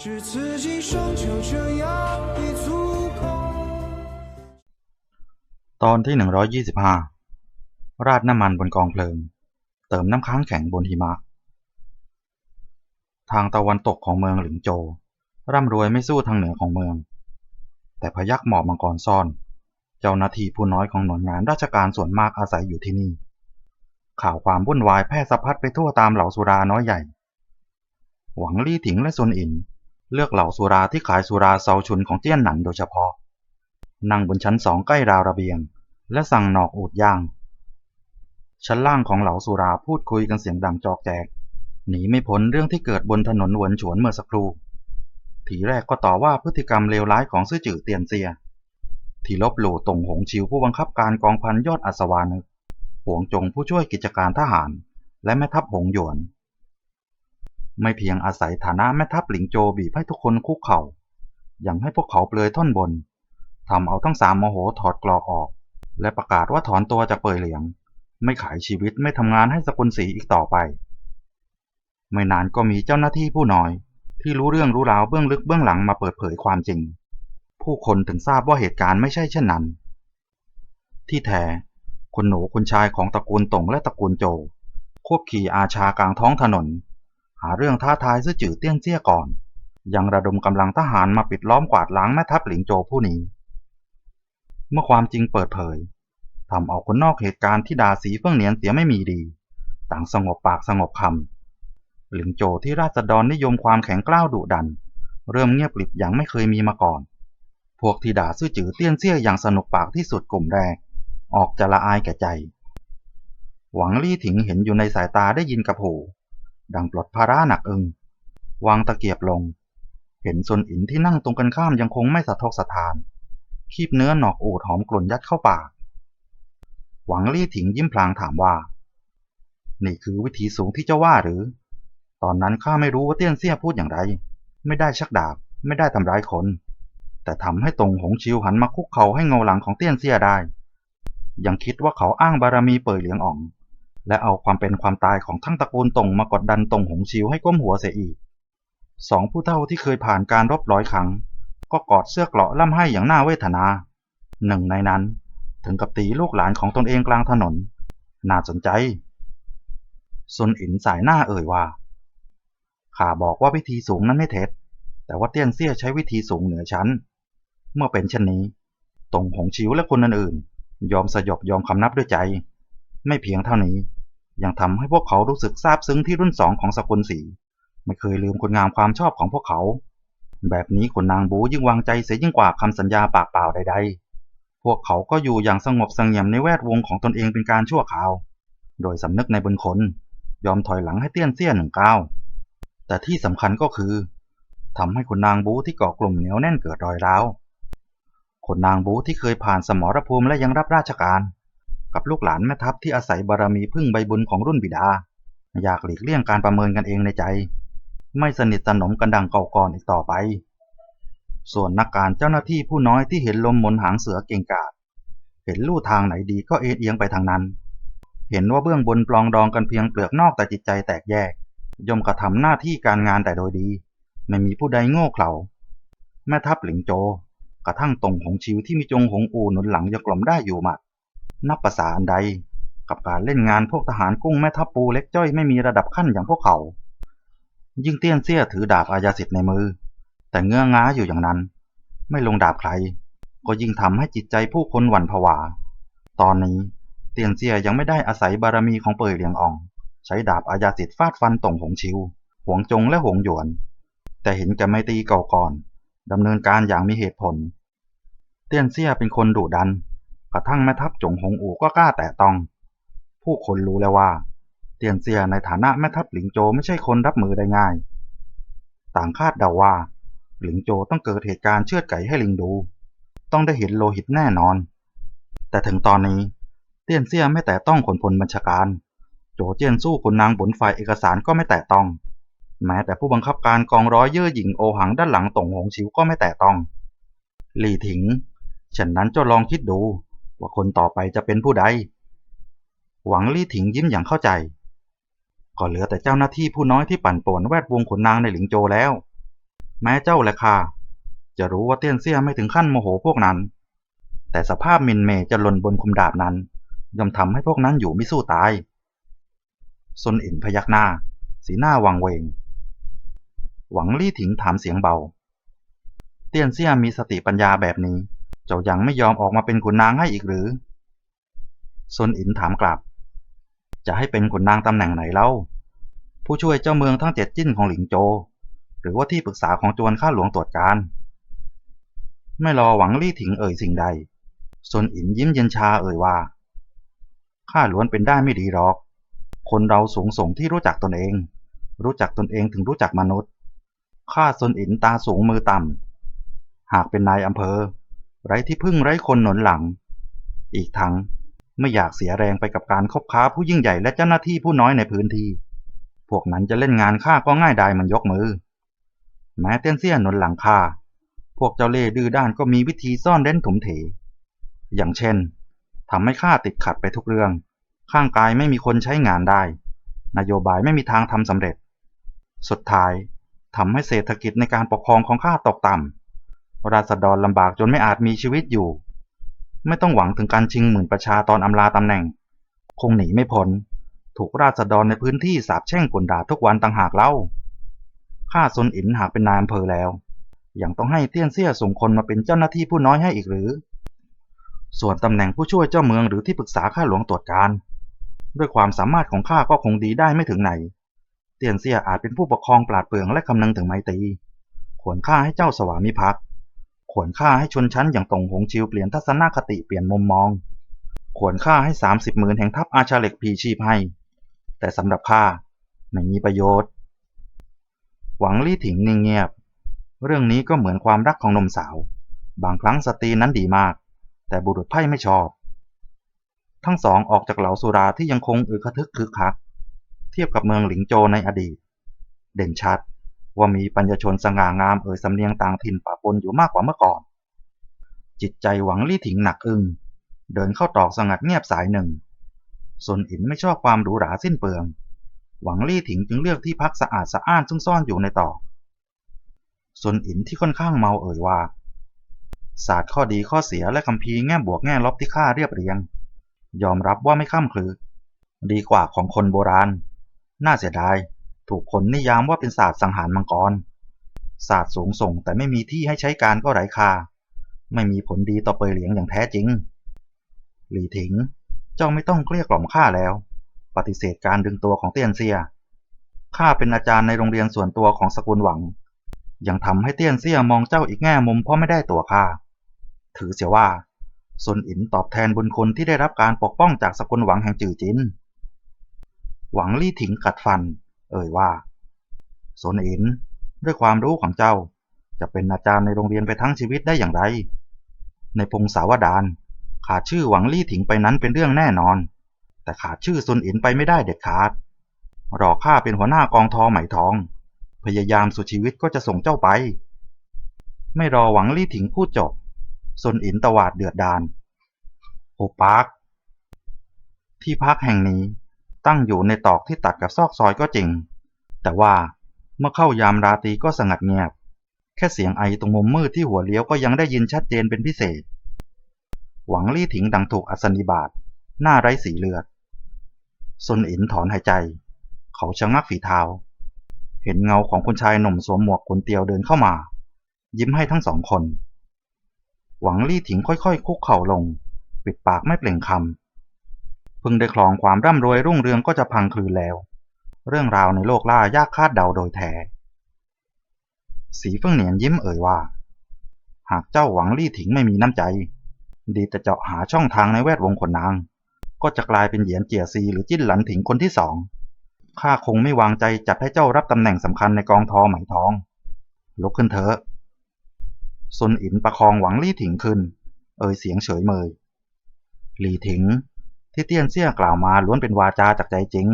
只此一生就这样一足够。 ตอนที่ 125 ราดน้ำมันบนกองเพลิง เติมน้ำค้างแข็งบนหิมะ ทางตะวันตกของเมืองหลิงโจวร่ำรวยไม่สู้ทางเหนือของเมือง แต่พยักหมอบมังกรซ่อน เจ้าหน้าที่ผู้น้อยของหน่วยงานราชการส่วนมากอาศัยอยู่ที่นี่ ข่าวความวุ่นวายแพร่สะพัดไปทั่วตามเหล่าสุราน้อยใหญ่ หวังลี่ถิงและซุนอิน เลือกเหล่าสุราที่ขายสุราเซาชุนของเจี้ยนหนันโดยเฉพาะ นั่งบนชั้นสองใกล้ราวระเบียง และสั่งหนอกอูดย่าง ชั้นล่างของเหล่าสุราพูดคุยกันเสียงดังจอกแจก หนีไม่พ้นเรื่องที่เกิดบนถนนหวนฉวนเมื่อสักครู่ ทีแรกก็ต่อว่าพฤติกรรมเลวร้ายของซื่อจื่อเตียนเซีย ที่ลบหลู่ตงหงชิวผู้บังคับการกองพันยอดอัศวานึกหวงจงผู้ช่วยกิจการทหาร และแม่ทัพหงหยวน ไม่เพียงอาศัยฐานะแม่ทัพหลิงโจบีบให้ทุกคนคุกเข่ายังให้พวกเขาเปลือยท่อนบนทำเอาทั้งสามโมโหถอดกรอกออก และประกาศว่าถอนตัวจากเปยเหลียง ไม่ขายชีวิตไม่ทำงานให้สกุลศรีอีกต่อไป ไม่นานก็มีเจ้าหน้าที่ผู้น้อย ที่รู้เรื่องรู้ราวเบื้องลึกเบื้องหลังมาเปิดเผยความจริง ผู้คนถึงทราบว่าเหตุการณ์ไม่ใช่เช่นนั้น ที่แท้คนหนูคนชายของตระกูลตงและตระกูลโจ ควบขี่อาชากลางท้องถนน หาเรื่องท้าทายซื่อจื่อเตี้ยนเจี้ยก่อน ยังระดมกำลังทหารมาปิดล้อมกวาดล้างแม่ทัพหลิงโจผู้นี้ เมื่อความจริงเปิดเผยทำเอาคนนอกเหตุการณ์ที่ดาสีเฟื่องเหนียนเสียไม่มีดี ต่างสงบปากสงบคำหลิงโจที่ราษฎรนิยมความแข็งกร้าวดุดัน เริ่มเงียบกริบอย่างไม่เคยมีมาก่อน พวกที่ด่าซื่อจือเตี้ยนเซี่ยอย่างสนุกปากที่สุดกลุ่มแรก ออกจะละอายแก่ใจ หวังลี่ถิงเห็นอยู่ในสายตาได้ยินกับหู ดังปลดภาระหนักอึง วางตะเกียบลง เห็นซุนอินที่นั่งตรงกันข้ามยังคงไม่สะทกสะทาน คีบเนื้อหนอกอูดหอมกลุ่นยัดเข้าปาก หวังลี่ถิงยิ้มพลางถามว่า นี่คือวิธีสูงที่เจ้าว่าหรือ ตอนนั้นข้าไม่รู้ว่าเตี้ยนเซี่ยพูดอย่างไร ไม่ได้ชักดาบ ไม่ได้ทำร้ายคน แต่ทำให้ตรงหงชิวหันมาคุกเข่าให้เงาหลังของเตี้ยนเซี่ยได้ ยังคิดว่าเขาอ้างบารมีเปิดเหลียงอ่อง และเอาความเป็นความตายของทั้งตระกูลตงมากดดันตงหงชิวให้ก้มหัวเสียอีกสองผู้เฒ่าที่เคยผ่านการรบร้อยครั้ง ก็กอดเสื้อเกราะล่ำให้อย่างน่าเวทนา หนึ่งในนั้น ถึงกับตีลูกหลานของตนเองกลางถนน น่าสนใจซุนอินสายหน้าเอ่ยว่าข้าบอกว่าวิธีสูงนั้นไม่เท็จ แต่ว่าเตี้ยนเซี่ยใช้วิธีสูงเหนือชั้น เมื่อเป็นเช่นนี้ตงหงชิวและคนอื่นๆยอมสยบยอมคำนับด้วยใจ ไม่เพียงเท่านี้ ยังทำให้พวกเขารู้สึกซาบซึ้งที่รุ่นสองของสกุลศรีไม่เคยลืมคุณงามความชอบของพวกเขา แบบนี้คนนางบูยิ่งวางใจเสียยิ่งกว่าคำสัญญาปากเปล่าใด ๆ พวกเขาก็อยู่อย่างสงบสงี่ยมในแวดวงของตนเองเป็นการชั่วคราว โดยสำนึกในบุญคนยอมถอยหลังให้เตี้ยนเสี้ยหนึ่งก้าวแต่ที่สำคัญก็คือทำให้คนนางบูที่เกาะกลุ่มเหนียวแน่นเกิดรอยร้าวคนนางบูที่เคยผ่านสมรภูมิและยังรับราชการ กับลูกหลานแม่ทัพที่อาศัยบารมีพึ่งใบบุญของรุ่นบิดา อยากหลีกเลี่ยงการประเมินกันเองในใจ ไม่สนิทสนมกันดังเก่าก่อนอีกต่อไป ส่วนนักการเจ้าหน้าที่ผู้น้อยที่เห็นลมหมนหางเสือเก่งกาจเห็นลู่ทางไหนดีก็เอ็นเอียงไปทางนั้น เห็นว่าเบื้องบนปลองดองกันเพียงเปลือกนอกแต่จิตใจแตกแยกย่อมกระทำหน้าที่การงานแต่โดยดี ไม่มีผู้ใดโง่เขลาแม่ทัพหลิงโจ กระทั่งตรงหงชิวที่มีจงหงอูหนุนหลังยังกล่อมได้อยู่หมัด นับภาษาอันใด กับการเล่นงานพวกทหารกุ้งแม่ทัพปูเล็กจ้อยไม่มีระดับขั้นอย่างพวกเขา ยิ่งเตี้ยนเสี้ยถือดาบอาญาสิทธิ์ในมือ แต่เงื้อง้าอยู่อย่างนั้น ไม่ลงดาบใคร ก็ยิ่งทำให้จิตใจผู้คนหวั่นผวา ตอนนี้เตียนเจียยังไม่ได้อาศัยบารมีของเปยเหลียงออง ใช้ดาบอาญาสิทธิ์ฟาดฟันต่งหงชิว หวงจงและหงหยวน แต่เห็นแกไม่ตีเก่าก่อนดำเนินการอย่างมีเหตุผล เตียนเซียเป็นคนดุดัน กระทั่งแม่ทัพจงหงอูก็กล้าแตะต้อง ผู้คนรู้แล้วว่า เตียนเซียในฐานะแม่ทัพหลิงโจไม่ใช่คนรับมือได้ง่าย ต่างคาดเดาว่า หลิงโจต้องเกิดเหตุการณ์เชือดไก่ให้ลิงดู ต้องได้เห็นโลหิตแน่นอน แต่ถึงตอนนี้ เตียนเซียไม่แต่ต้องขนพลบัญชาการ โจเจียนสู้คนนางบนฝ่ายเอกสารก็ไม่แต่ต้อง แม้แต่ผู้บังคับการกองร้อยเย่อหญิงโอหังด้านหลังตงหงชิวก็ไม่แต่ต้องหลี่ถิงฉะนั้นเจ้าลองคิดดู ว่าคนต่อไปจะเป็นผู้ใด หวังลี่ถิงยิ้มอย่างเข้าใจ ก็เหลือแต่เจ้าหน้าที่ผู้น้อยที่ปั่นป่วนแวดวงขนนางในหลิงโจแล้ว แม้เจ้าและข้าจะรู้ว่าเตี้ยนเซี่ยไม่ถึงขั้นโมโหพวกนั้น แต่สภาพมินเมย์จะหล่นบนคุมดาบนั้นย่อมทำให้พวกนั้นอยู่ไม่สู้ตายซนอินพยักหน้า สีหน้าวังเวง หวังลี่ถิงถามเสียงเบา เตี้ยนเซี่ยมีสติปัญญาแบบนี้ จ้ายังไม่ยอมออกมาเป็นขุนนางให้อีกหรือซนอินถามกลับ จะให้เป็นขุนนางตำแหน่งไหนเล่า ผู้ช่วยเจ้าเมืองทั้งเจ็ดจิ้นของหลิงโจ หรือว่าที่ปรึกษาของจวนข้าหลวงตรวจการ ไม่รอหวังลี่ถิงเอ่ยสิ่งใดซนอินยิ้มเย็นชาเอ่ยว่า ข้าล้วนเป็นได้ไม่ดีหรอก คนเราสูงส่งที่รู้จักตนเอง รู้จักตนเองถึงรู้จักมนุษย์ ข้าซนอินตาสูงมือต่ำ หากเป็นนายอำเภอ ไร้ที่พึ่งไร้คนหนุนหลัง อีกทั้งไม่อยากเสียแรงไปกับการคบค้าผู้ยิ่งใหญ่และเจ้าหน้าที่ผู้น้อยในพื้นที่ พวกนั้นจะเล่นงานข้าก็ง่ายดายมันยกมือ แม้เต้นเซี่ยนหนุนหลังข้าพวกเจ้าเล่ดื้อด้านก็มีวิธีซ่อนเร้นถมเถ อย่างเช่นทำให้ข้าติดขัดไปทุกเรื่อง ข้างกายไม่มีคนใช้งานได้ นโยบายไม่มีทางทำสำเร็จ สุดท้ายทำให้เศรษฐกิจในการปกครองของข้าตกต่ำ ราษฎรลำบากจนไม่อาจมีชีวิตอยู่ ไม่ต้องหวังถึงการชิงหมื่นประชาตอนอำลาตำแหน่ง คงหนีไม่พ้นถูกราษฎรในพื้นที่สาบแช่งกลด่าทุกวันต่างหากเล่าข้าซนอินหากเป็นนายอำเภอแล้ว ยังต้องให้เตี้ยนเซี่ยส่งคนมาเป็นเจ้าหน้าที่ผู้น้อยให้อีกหรือ ส่วนตำแหน่งผู้ช่วยเจ้าเมืองหรือที่ปรึกษาข้าหลวงตรวจการ ด้วยความสามารถของข้าก็คงดีได้ไม่ถึงไหน เตี้ยนเซียอาจเป็นผู้ปกครองปราดเปรื่องและคำนึงถึงไมตรีควรค่าให้เจ้าสวามิภักดิ์ ควรค่าให้ชนชั้นอย่างตงหงชิวเปลี่ยนทัศนคติเปลี่ยนมุมมองควรค่าให้สามสิบหมื่นแห่งทัพอาชาเล็กพีชีพให้ แต่สำหรับข้าไม่มีประโยชน์ หวังลี่ถิงนิ่งเงียบ เรื่องนี้ก็เหมือนความรักของนมสาว บางครั้งสตรีนั้นดีมาก แต่บุรุษไพ่ไม่ชอบ ทั้งสองออกจากเหลาสุราที่ยังคงอึกระทึกคึกคัก เทียบกับเมืองหลิงโจในอดีต เด่นชัด ว่ามีปัญญชนสง่างามเอ่ยสำเนียงต่างถิ่นปะปนอยู่มากกว่าเมื่อก่อน จิตใจหวังลี่ถิงหนักอึ้งเดินเข้าตอกสงัดเงียบสายหนึ่งสนอินไม่ชอบความหรูหราสิ้นเปลือง หวังลี่ถิงจึงเลือกที่พักสะอาดสะอ้านซึ่งซ่อนอยู่ในตอกสนอินที่ค่อนข้างเมาเอ่ยว่า ศาสตร์ข้อดีข้อเสียและคำพีแง่บวกแง่ลบที่ข้าเรียบเรียง ยอมรับว่าไม่ข้ามคลือ ดีกว่าของคนโบราณ น่าเสียดาย ถูกคนนิยามว่าเป็นศาสตร์สังหารมังกร ศาสตร์สูงส่งแต่ไม่มีที่ให้ใช้การก็ไร้ค่า ไม่มีผลดีต่อเปยเหลียงอย่างแท้จริง หลีถิง เจ้าไม่ต้องเกลี้ยกล่อมข้าแล้ว ปฏิเสธการดึงตัวของเตียนเซีย ข้าเป็นอาจารย์ในโรงเรียนส่วนตัวของสกุลหวัง ยังทำให้เตี้ยนเซียมองเจ้าอีกแง่มุมเพราะไม่ได้ตัวข้า ถือเสียว่าซนอินตอบแทนบุญคุณที่ได้รับการปกป้องจากสกุลหวังแห่งจื่อจิน หวังลี่ถิงกัดฟัน เอ่ยว่าซนอินด้วยความรู้ของเจ้า จะเป็นอาจารย์ในโรงเรียนไปทั้งชีวิตได้อย่างไร ในพงศาวดารขาดชื่อหวังลี่ถิงไปนั้นเป็นเรื่องแน่นอน แต่ขาดชื่อซนอินไปไม่ได้เด็ดขาดรอข้าเป็นหัวหน้ากองทอไหมทอง พยายามสุดชีวิตก็จะส่งเจ้าไป ไม่รอหวังลี่ถิงพูดจบซนอินตวาดเดือดดานโอปาร์คที่พักแห่งนี้ ตั้งอยู่ในตอกที่ตัดกับซอกซอยก็จริง แต่ว่าเมื่อเข้ายามราตรีก็สงัดเงียบ แค่เสียงไอตรงมุมมืดที่หัวเลี้ยวก็ยังได้ยินชัดเจนเป็นพิเศษ หวังลี่ถิงดังถูกอัศนิบาตหน้าไร้สีเลือดซนอินถอนหายใจ เขาชะงักฝีเท้า เห็นเงาของคนชายหนุ่มสวมหมวกคนเตียวเดินเข้ามา ยิ้มให้ทั้งสองคน หวังลี่ถิงค่อยๆ คุกเข่าลง ปิดปากไม่เปล่งคำ เพิ่งได้คลองความร่ำรวยรุ่งเรืองก็จะพังคลืนแล้ว เรื่องราวในโลกล่ายากคาดเดาโดยแท้สีเฟิ่งเหนียนยิ้มเอ่ยว่า หากเจ้าหวังลี่ถิงไม่มีน้ำใจ ดีแต่เจาะหาช่องทางในแวดวงคนนาง ก็จะกลายเป็นเหยียนเจียซีหรือจิ้นหลันถิงคนที่สองข้าคงไม่วางใจจัดให้เจ้ารับตำแหน่งสำคัญในกองทอไหมทอง ลุกขึ้นเถอะซุนอินประคองหวังลี่ถิงขึ้น เอ่ยเสียงเฉยเมยหลี่ถิง ที่เตี้ยนเสี่ยกล่าวมาล้วนเป็นวาจาจากใจจริง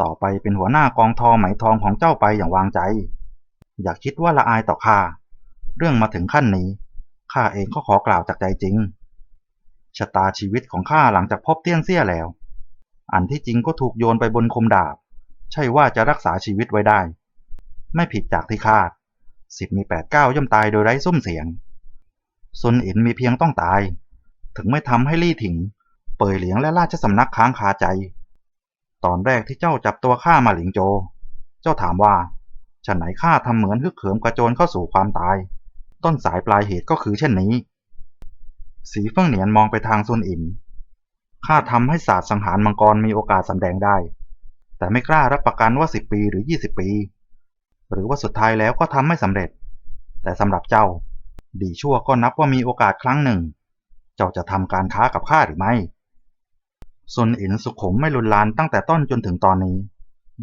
ต่อไปเป็นหัวหน้ากองทอไหมทองของเจ้าไปอย่างวางใจ อย่าคิดว่าละอายต่อข้า เรื่องมาถึงขั้นนี้ ข้าเองก็ขอกล่าวจากใจจริง ชะตาชีวิตของข้าหลังจากพบเตี้ยนเสี่ยแล้ว อันที่จริงก็ถูกโยนไปบนคมดาบ ใช่ว่าจะรักษาชีวิตไว้ได้ ไม่ผิดจากที่คาด สิบมีแปดเก้าย่อมตายโดยไร้ซุ้มเสียงซุนอินมีเพียงต้องตาย ถึงไม่ทำให้ลี่ถิง เปยเหลียงและราชสำนักค้างคาใจ ตอนแรกที่เจ้าจับตัวข้ามาหลิงโจ เจ้าถามว่าฉันไหนข้าทำเหมือนฮึกเหิมกระโจนเข้าสู่ความตาย ต้นสายปลายเหตุก็คือเช่นนี้ สีเฟิ่องเหนียนมองไปทางซุนอินข้าทำให้ศาสตร์สังหารมังกรมีโอกาสสำแดงได้ แต่ไม่กล้ารับประกันว่าสิบปีหรือยี่สิบปี หรือว่าสุดท้ายแล้วก็ทำไม่สำเร็จ แต่สำหรับเจ้า ดีชั่วก็นับว่ามีโอกาสครั้งหนึ่ง เจ้าจะทำการค้ากับข้าหรือไม่ ซุนอินสุขุมไม่ลุนลานตั้งแต่ต้นจนถึงตอนนี้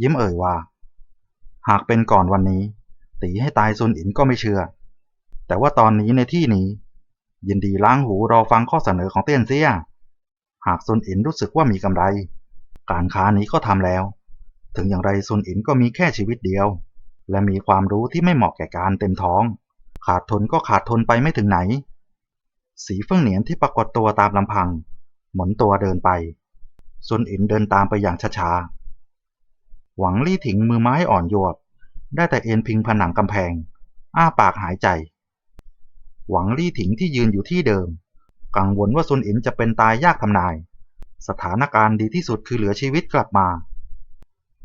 ยิ้มเอ่ยว่า หากเป็นก่อนวันนี้ ตีให้ตายซุนอินก็ไม่เชื่อ แต่ว่าตอนนี้ในที่นี้ ยินดีล้างหูรอฟังข้อเสนอของเตี้ยนเซียหากซุนอินรู้สึกว่ามีกำไร การค้านี้ก็ทำแล้ว ถึงอย่างไรซุนอินก็มีแค่ชีวิตเดียว และมีความรู้ที่ไม่เหมาะแก่การเต็มท้อง ขาดทุนก็ขาดทุนไปไม่ถึงไหน สีเฟิ่องเหนียนที่ปรากฏตัวตามลำพัง หมุนตัวเดินไป ซุนอินเดินตามไปอย่างช้าๆ หวังลี่ถิงมือไม้อ่อนโยบได้แต่เอ็นพิงผนังกำแพง อ้าปากหายใจ หวังลี่ถิงที่ยืนอยู่ที่เดิม กังวลว่าซุนอินจะเป็นตายยากทำนาย สถานการณ์ดีที่สุดคือเหลือชีวิตกลับมา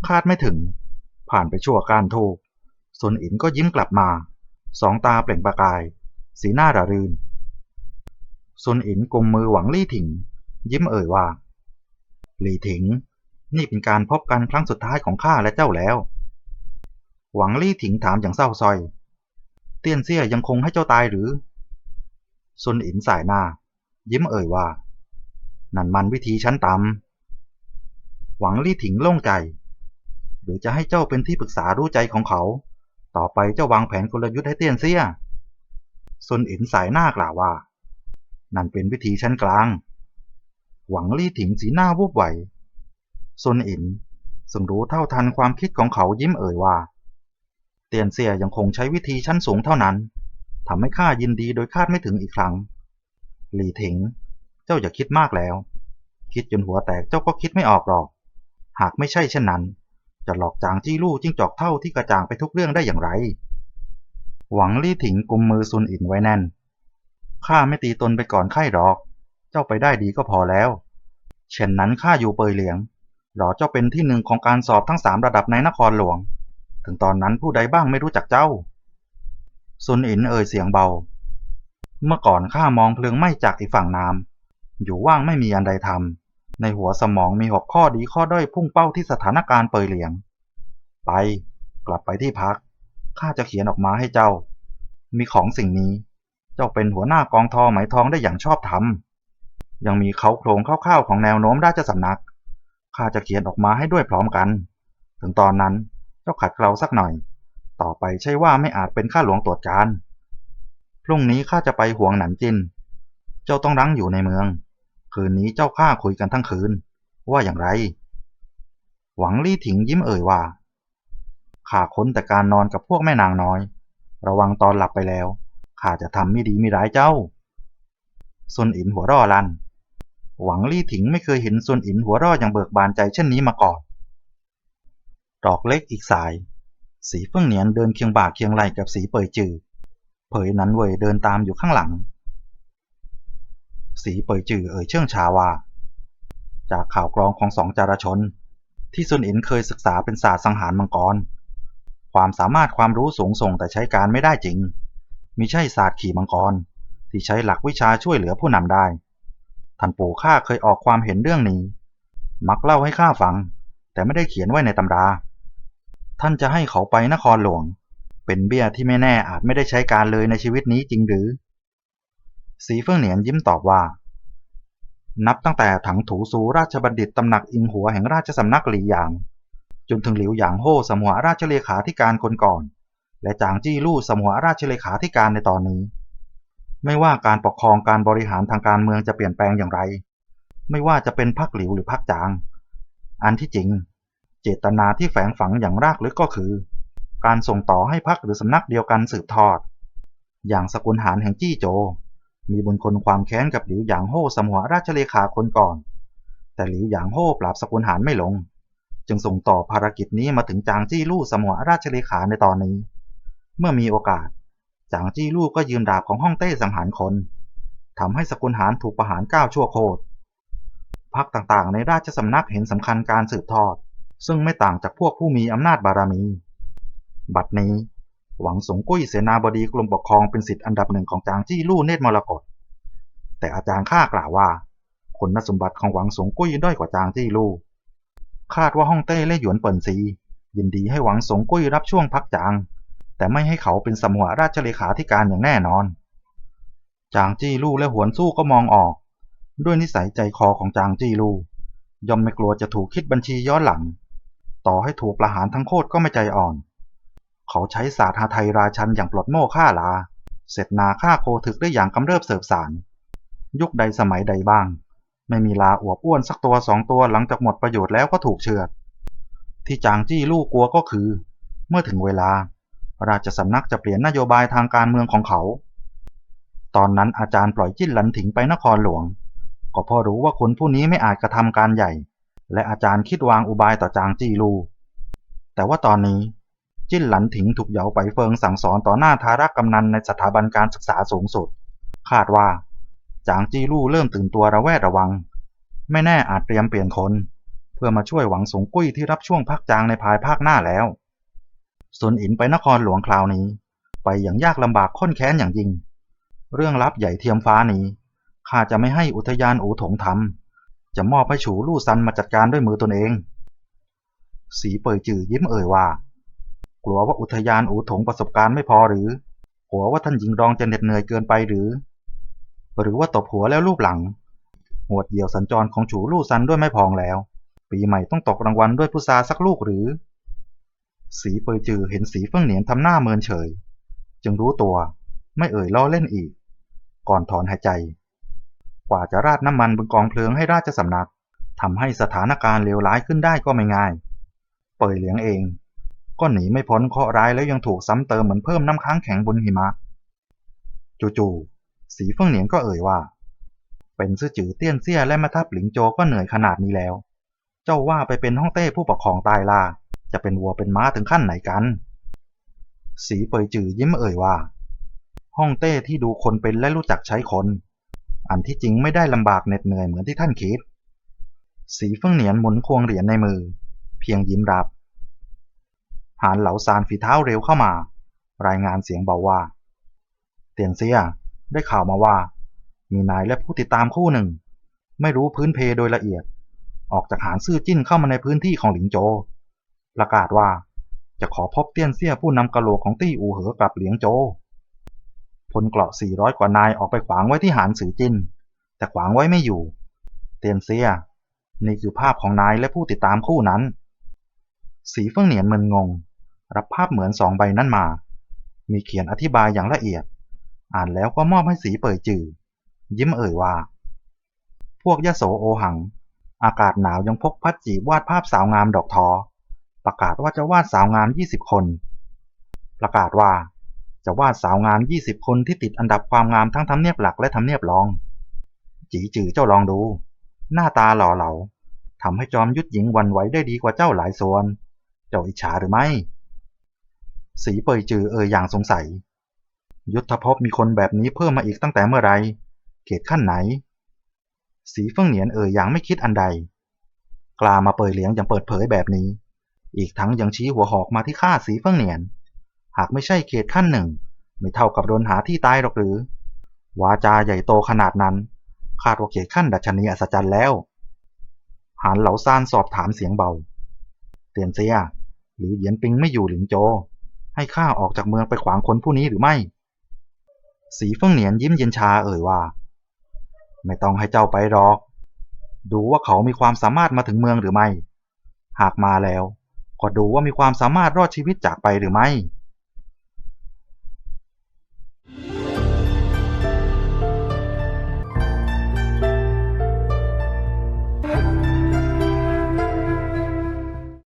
คาดไม่ถึง ผ่านไปชั่วการทูกซุนอินก็ยิ้มกลับมา สองตาเปล่งประกาย สีหน้าระรื่นซุนอินกุมมือหวังลี่ถิง ยิ้มเอ่ยว่า หลีถิง นี่เป็นการพบกันครั้งสุดท้ายของข้าและเจ้าแล้ว หวังลี่ถิงถามอย่างเศร้าส้อย เตี้ยนเซี่ยยังคงให้เจ้าตายหรือซุนอินสายหน้า ยิ้มเอ่ยว่า นั่นมันวิธีชั้นต่ำหวังลี่ถิงโล่งใจ หรือจะให้เจ้าเป็นที่ปรึกษารู้ใจของเขา ต่อไปเจ้าวางแผนกลยุทธ์ให้เตี้ยนเซี่ยซุนอินสายหน้ากล่าวว่า นั่นเป็นวิธีชั้นกลาง หวังลี่ถิงสีหน้าวูบไหวซุนอินซึ่งรู้เท่าทันความคิดของเขายิ้มเอ่ยว่า เตียนเสี่ยยังคงใช้วิธีชั้นสูงเท่านั้นทำให้ข้ายินดีโดยคาดไม่ถึงอีกครั้ง หลี่ถิง เจ้าอย่าคิดมากแล้ว คิดจนหัวแตกเจ้าก็คิดไม่ออกหรอก หากไม่ใช่เช่นนั้น จะหลอกจางจี้ลู่จิ้งจอกเท่าที่กระจ่างไปทุกเรื่องได้อย่างไร หวังลี่ถิงกุมมือซุนอินไว้แน่น ข้าไม่ตีตนไปก่อนไข้หรอก เจ้าไปได้ดีก็พอแล้ว เช่นนั้นข้าอยู่เปยเหลียงรอเจ้าเป็นที่หนึ่งของการสอบทั้งสามระดับในนครหลวง ถึงตอนนั้นผู้ใดบ้างไม่รู้จักเจ้า ซุนอินเอ่ยเสียงเบา เมื่อก่อนข้ามองเพลิงไหม้จากอีกฝั่งน้ำอยู่ว่างไม่มีอันใดทำในหัวสมองมีหกข้อดีข้อด้อยพุ่งเป้าที่สถานการณ์เปยเหลียง ไป กลับไปที่พักข้าจะเขียนออกมาให้เจ้า มีของสิ่งนี้ เจ้าเป็นหัวหน้ากองทอไหมทองได้อย่างชอบธรรม ยังมีเขาโครงคร่าวๆของแนวโน้มราชสำนัก ข้าจะเขียนออกมาให้ด้วยพร้อมกัน ถึงตอนนั้นเจ้าขัดเกลาสักหน่อย ต่อไปใช่ว่าไม่อาจเป็นข้าหลวงตรวจการ พรุ่งนี้ข้าจะไปห่วงหนันจิน เจ้าต้องรั้งอยู่ในเมือง คืนนี้เจ้าข้าคุยกันทั้งคืน ว่าอย่างไร หวังลี่ถิงยิ้มเอ่ยว่า ข้าค้นแต่การนอนกับพวกแม่นางน้อย ระวังตอนหลับไปแล้ว ข้าจะทำไม่ดีไม่ร้ายเจ้าซุนอินหัวร่อลัน หวังลี่ถิงไม่เคยเห็นซุนอินหัวร่ออย่างเบิกบานใจเช่นนี้มาก่อน ดอกเล็กอีกสาย สีเฟิ่งเหนียนเดินเคียงบ่าเคียงไหลกับสีเปยจือ เผยนันเวยเดินตามอยู่ข้างหลัง สีเปยจือเอ่ยเชื่องชาว่าจากข่าวกรองของสองจารชน ที่ซุนอินเคยศึกษาเป็นศาสตร์สังหารมังกร ความสามารถความรู้สูงส่งแต่ใช้การไม่ได้จริงมิใช่ศาสตร์ขี่มังกร ที่ใช้หลักวิชาช่วยเหลือผู้นำได้ ท่านปู่ข้าเคยออกความเห็นเรื่องนี้ มักเล่าให้ข้าฟัง แต่ไม่ได้เขียนไว้ในตำรา ท่านจะให้เขาไปนครหลวง เป็นเบี้ยที่ไม่แน่อาจไม่ได้ใช้การเลยในชีวิตนี้จริงหรือ สีเฟื่องเหนียนยิ้มตอบว่า นับตั้งแต่ถังถูซูราชบัณฑิตตำหนักอิงหัวแห่งราชสำนักหลีหยาง จนถึงหลิวหยางโฮ่สมุหราชเลขาธิการคนก่อน และจางจี้ลู่สมุหราชเลขาธิการในตอนนี้ ไม่ว่าการปกครองการบริหารทางการเมืองจะเปลี่ยนแปลงอย่างไร ไม่ว่าจะเป็นพักหลิวหรือพักจาง อันที่จริง เจตนาที่แฝงฝังอย่างรากลึกก็คือ การส่งต่อให้พักหรือสำนักเดียวกันสืบทอด อย่างสกุลหานแห่งจี้โจ มีบุญคนความแค้นกับหลิวหยางโฮ่สมัวราชเลขาคนก่อน แต่หลิวหยางโฮ่ปราบสกุลหานไม่ลง จึงส่งต่อภารกิจนี้มาถึงจางจี้ลู่สมัวราชเลขาในตอนนี้ เมื่อมีโอกาส จางจี้ลู่ก็ยืมดาบของฮ่องเต้สังหารคนทำให้สกุลหานถูกประหารก้าวชั่วโคตรพักต่างๆ ในราชสำนักเห็นสำคัญการสืบทอด ซึ่งไม่ต่างจากพวกผู้มีอำนาจบารมี บัดนี้ หวังสงกุ้ยเสนาบดีกรมปกครองเป็นสิทธิ์อันดับหนึ่งของจางจี้ลู่เนตรมรกตแต่อาจารย์ข้ากล่าวว่าคุณสมบัติของหวังสงกุ้ยด้อยกว่าจางจี้ลู่คาดว่าฮ่องเต้และหยวนเปิ่นซียินดีให้หวังสงกุ้ยรับช่วงพักจาง แต่ไม่ให้เขาเป็นสมวราชเลขาธิการอย่างแน่นอน จางจี้ลู่และหวนสู้ก็มองออก ด้วยนิสัยใจคอของจางจี้ลู่ย่อมไม่กลัวจะถูกคิดบัญชีย้อนหลัง ต่อให้ถูกประหารทั้งโคตรก็ไม่ใจอ่อน เขาใช้ศาสตร์หาไทยราชันอย่างปลดโม่ฆ่าลา เสร็จนาฆ่าโคถึกได้อย่างกำเริบเสบสาร ยุคใดสมัยใดบ้าง ไม่มีลาอวบอ้วนสักตัวสองตัวหลังจากหมดประโยชน์แล้วก็ถูกเชือด ที่จางจี้ลู่กลัวก็คือ เมื่อถึงเวลา ราชสำนักจะเปลี่ยนนโยบายทางการเมืองของเขา ตอนนั้นอาจารย์ปล่อยจิ้นหลันถิงไปนครหลวง ก็พราะรู้ว่าคนผู้นี้ไม่อาจกระทำการใหญ่ และอาจารย์คิดวางอุบายต่อจางจีลู่แต่ว่าตอนนี้จิ้นหลันถิงถูกเหยาไปเฟิงสั่งสอนต่อหน้าทารกกำนันในสถาบันการศึกษาสูงสุด คาดว่า จางจีลู่เริ่มตื่นตัวระแวดระวัง ไม่แน่อาจเตรียมเปลี่ยนคน เพื่อมาช่วยหวังสงกุ้ยที่รับช่วงพักจางในภายภาคหน้าแล้ว ซุนอินไปนครหลวงคราวนี้ ไปอย่างยากลำบากค้นแค้นอย่างยิ่ง เรื่องลับใหญ่เทียมฟ้านี้ข้าจะไม่ให้อุทยานอูถงทำจะมอบให้ฉูลู่ซันมาจัดการด้วยมือตนเอง สีเปิดจื่อยิ้มเอ่ยว่า กลัวว่าอุทยานอูถงประสบการณ์ไม่พอหรือกลัวว่าท่านหญิงรองจะเหน็ดเหนื่อยเกินไปหรือ หรือว่าตบหัวแล้วรูปหลังหวดเดี่ยวสัญจรของฉูลู่ซันด้วยไม่พองแล้ว ปีใหม่ต้องตกรางวัลด้วยพุทราสักลูกหรือ สีเปยจือเห็นสีเฟิ่งเหนียนทำหน้าเมินเฉย จึงรู้ตัวไม่เอ่ยล้อเล่นอีก ก่อนถอนหายใจ กว่าจะราดน้ำมันบนกองเพลิงให้ราชสำนักทำให้สถานการณ์เลวร้ายขึ้นได้ก็ไม่ง่าย เปยเหลียงเอง ก็หนีไม่พ้นเคราะร้ายแล้วยังถูกซ้ำเติมเหมือนเพิ่มน้ำค้างแข็งบนหิมะ จู่ๆสีเฟิ่งเหนียนก็เอ่ยว่า เป็นซื่อจือเตี้ยนเซี่ยและม่ทัพหลิงโจก็เหนื่อยขนาดนี้แล้ว เจ้าว่าไปเป็นฮ่องเต้ผู้ปกครองตายล่า จะเป็นวัวเป็นม้าถึงขั้นไหนกัน สีเปยจือยิ้มเอ่ยว่าฮ่องเต้ที่ดูคนเป็นและรู้จักใช้คน อันที่จริงไม่ได้ลำบากเหน็ดเหนื่อยเหมือนที่ท่านคิด สีเฟิ่งเหนียนหมุนควงเหรียญในมือ เพียงยิ้มรับ หานเหลาซานฝีเท้าเร็วเข้ามา รายงานเสียงเบาว่า เตียนเซียได้ข่าวมาว่า มีนายและผู้ติดตามคู่หนึ่ง ไม่รู้พื้นเพโดยละเอียด ออกจากหานซื่อจิ้นเข้ามาในพื้นที่ของหลิงโจ ประกาศว่า จะขอพบเตี้ยนเซี่ยผู้นำกะโหลกของตี้อูเหอกลับเหลียงโจพลเกราะ400 กว่านายออกไปขวางไว้ที่หานสือจิน แต่ขวางไว้ไม่อยู่ เตียนเซีย นี่คือภาพของนายและผู้ติดตามคู่นั้น สีเฟิ่องเหนียนมึนงง รับภาพเหมือนสองใบนั้นมา มีเขียนอธิบายอย่างละเอียด อ่านแล้วก็มอบให้สีเปิดจือยิ้มเอ่ยว่า พวกยะโสโอหัง อากาศหนาวยังพกพัดจีบวาดภาพสาวงามดอกทอ ประกาศว่าจะวาดสาวงาม 20 คน ประกาศว่า จะวาดสาวงาม 20 คนที่ติดอันดับความงามทั้งทำเนียบหลักและทำเนียบรอง จีจือเจ้าลองดู หน้าตาหล่อเหลาทำให้จอมยุทธหญิงวันไหวได้ดีกว่าเจ้าหลายส่วน เจ้าอิจฉาหรือไม่ สีเปยจือเอ่ยอย่างสงสัย ยุทธภพมีคนแบบนี้เพิ่มมาอีกตั้งแต่เมื่อไร เขตขั้นไหน สีเฟิ่งเหนียนเอ่ยอย่างไม่คิดอันใด กล้ามาเปยเหลียงอย่างเปิดเผยแบบนี้ อีกทั้งยังชี้หัวหอกมาที่ข้าสีเฟิ่งเหนียน หากไม่ใช่เขตขั้นหนึ่ง ไม่เท่ากับโดนหาที่ตายหรอกหรือ วาจาใหญ่โตขนาดนั้นคาดว่าเขตขั้นดัชนีอัศจรรย์แล้วหานเหลาซานสอบถามเสียงเบา เตียนเซียหรือเหยียนปิงไม่อยู่หลิงโจ ให้ข้าออกจากเมืองไปขวางคนผู้นี้หรือไม่ สีเฟิ่งเหนียนยิ้มเย็นชาเอ่ยว่า ไม่ต้องให้เจ้าไปหรอก ดูว่าเขามีความสามารถมาถึงเมืองหรือไม่ หากมาแล้ว ก็ดูว่ามีความสามารถรอดชีวิตจากไปหรือไม่